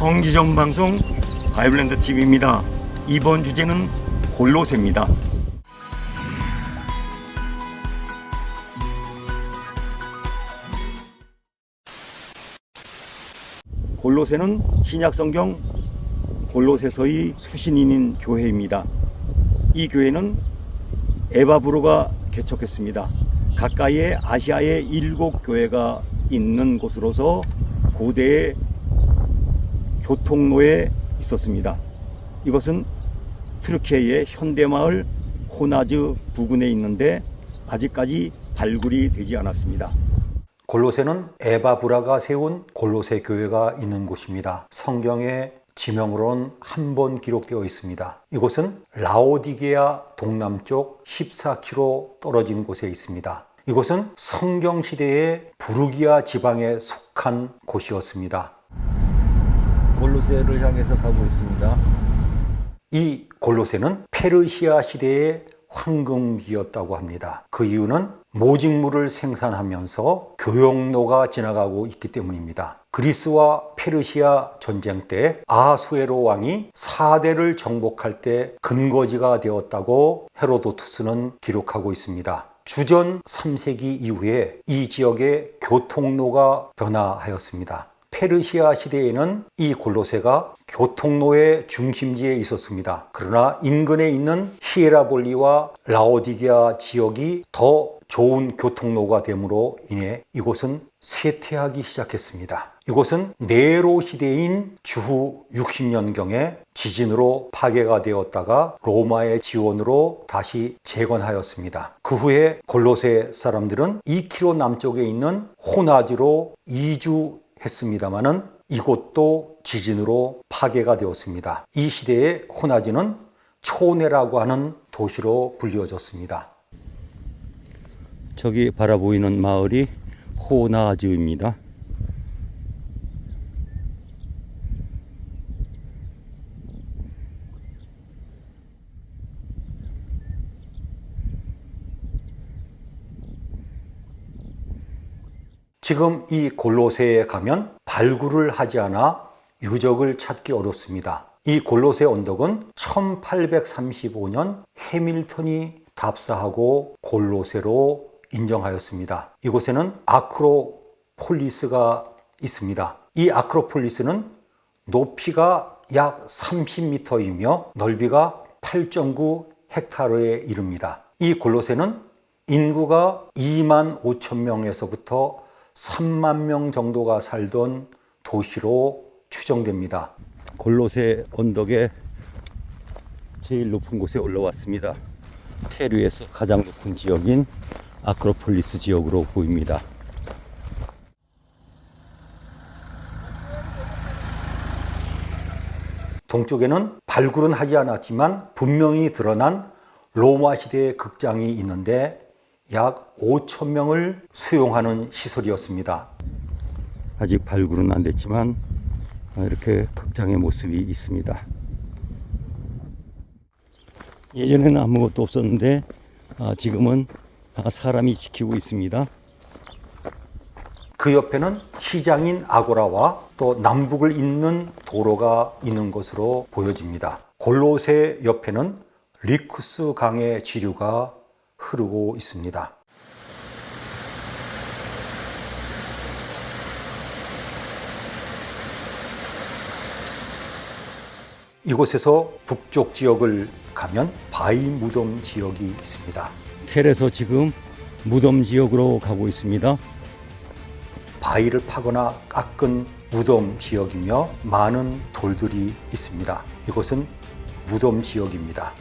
성지전 방송 바이블랜드 TV입니다. 이번 주제는 골로새입니다. 골로새는 신약 성경 골로새서의 수신인인 교회입니다. 이 교회는 에바브로가 개척했습니다. 가까이에 아시아의 일곱 교회가 있는 곳으로서 고대의 교통로에 있었습니다. 이것은 트르키예의 현대마을 호나즈 부근에 있는데 아직까지 발굴이 되지 않았습니다. 골로새는 에바브라가 세운 골로새 교회가 있는 곳입니다. 성경의 지명으로는 한 번 기록되어 있습니다. 이곳은 라오디게아 동남쪽 14km 떨어진 곳에 있습니다. 이곳은 성경 시대의 부르기아 지방에 속한 곳이었습니다. 골로새를 향해서 가고 있습니다. 이 골로새는 페르시아 시대의 황금기였다고 합니다. 그 이유는 모직물을 생산하면서 교역로가 지나가고 있기 때문입니다. 그리스와 페르시아 전쟁 때 아수에로 왕이 사대를 정복할 때 근거지가 되었다고 헤로도투스는 기록하고 있습니다. 주전 3세기 이후에 이 지역의 교통로가 변화하였습니다. 페르시아 시대에는 이 골로새가 교통로의 중심지에 있었습니다. 그러나 인근에 있는 히에라볼리와 라오디게아 지역이 더 좋은 교통로가 됨으로 인해 이곳은 쇠퇴하기 시작했습니다. 이곳은 네로 시대인 주후 60년경에 지진으로 파괴가 되었다가 로마의 지원으로 다시 재건하였습니다. 그 후에 골로새 사람들은 2km 남쪽에 있는 호나즈로 이주 했습니다마는 이곳도 지진으로 파괴가 되었습니다. 이 시대에 호나지는 초네라고 하는 도시로 불리워졌습니다. 저기 바라보이는 마을이 호나즈입니다. 지금 이 골로새에 가면 발굴을 하지 않아 유적을 찾기 어렵습니다. 이 골로새 언덕은 1835년 해밀턴이 답사하고 골로새로 인정하였습니다. 이곳에는 아크로폴리스가 있습니다. 이 아크로폴리스는 높이가 약 30m이며 넓이가 8.9 헥타르에 이릅니다. 이 골로새는 인구가 2만 5천 명에서부터 3만 명 정도가 살던 도시로 추정됩니다. 골로새 언덕의 제일 높은 곳에 올라왔습니다. 테르에서 가장 높은 지역인 아크로폴리스 지역으로 보입니다. 동쪽에는 발굴은 하지 않았지만 분명히 드러난 로마 시대의 극장이 있는데 약 5천 명을 수용하는 시설이었습니다. 아직 발굴은 안 됐지만 이렇게 극장의 모습이 있습니다. 예전에는 아무것도 없었는데 아, 지금은 사람이 지키고 있습니다. 그 옆에는 시장인 아고라와 또 남북을 잇는 도로가 있는 것으로 보여집니다. 골로새 옆에는 리쿠스 강의 지류가 흐르고 있습니다. 이곳에서 북쪽 지역을 가면 바위 무덤 지역이 있습니다. 텔에서 지금 무덤 지역으로 가고 있습니다. 바위를 파거나 깎은 무덤 지역이며 많은 돌들이 있습니다. 이곳은 무덤 지역입니다.